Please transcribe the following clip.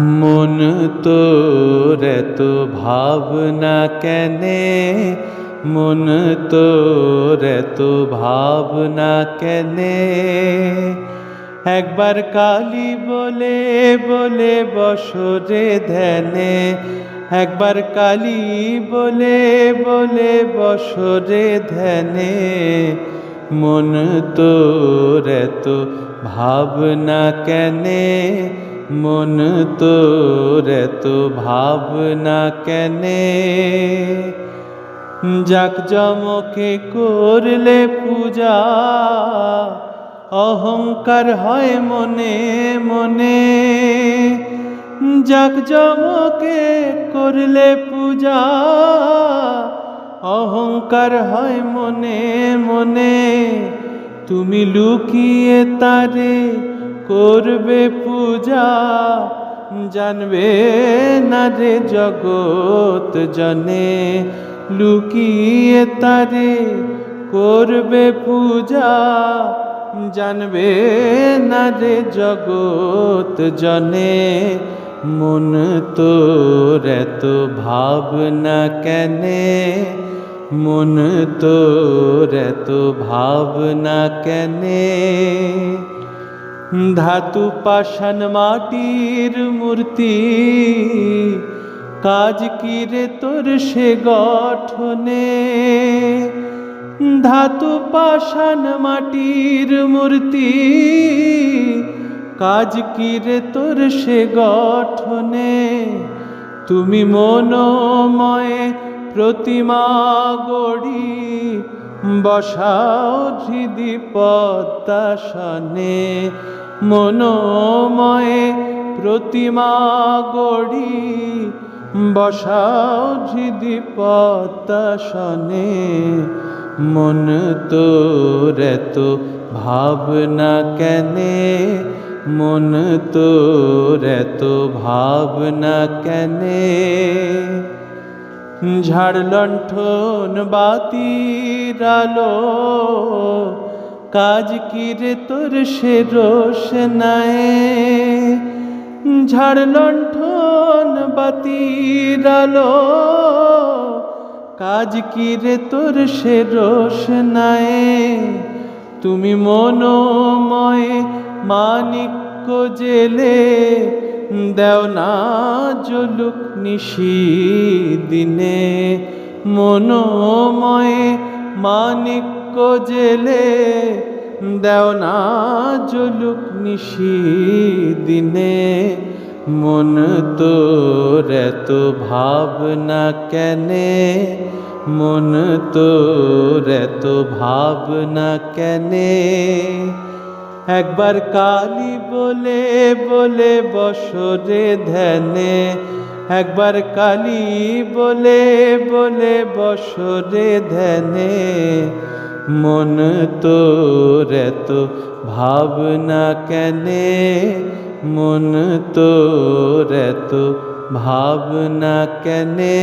মন তোর এত ভাবনা কেনে? মন তোর এত ভাবনা কেনে? একবার কালী বলে বলে বসরে ধ্যানে। একবার কালী বলে বলে বসরে ধ্যানে। মন তোর এত ভাবনা কেনে? মন তোর এত ভাবনা কেনে? যাক জমকে করলে পূজা, অহংকার হয় মনে মনে। যাক জমকে করলে পূজা, অহংকার হয় মনে মনে। তুমি লুকিয়ে তারে করবে পূজা, জানবে না রে জগৎ জনে। লুকিয়ে তারে করবে পূজা, জানবে না রে জগৎ জনে। মন তোর এত ভাবনা কেনে? মন তোর এত ভাবনা কেনে? ধাতু পাষাণ মাটির মূর্তি। কাজ কি রে তোর সে গঠনে? ধাতু পাষাণ মাটির মূর্তি। কাজ কি রে তোর সে গঠনে? তুমি মনোময় প্রতিমা গড়ি বসাও হৃদি পদ্মাসনে, মনোময় প্রতিমা গড়ি। বসাও হৃদি পদ্মাসনে, মন তোর এত ভাবনা কেনে? মন তোর এত ভাবনা কেনে? ঝাড় লণ্ঠন বাতির আলো, কাজ কি রে তোর সে রোশ নাই ঝাড় লণ্ঠন বাতির আলো, কাজ কি রে তোর সে রোশ নাই তুমি মনোময় মানিক্য জেলে দেও না জলুক নিশি দিনে। মনোময় মানিক্য জেলে দেও না জলুক নিশি দিনে। মন তোর এত ভাবনা কেনে? মন তোর এত ভাবনা কেনে? একবার কালী বলে বলে বসরে ধ্যানে। একবার কালী বলে বলে বসরে ধ্যানে। মন তোর এত ভাবনা কেনে? মন তোর এত ভাবনা কেনে?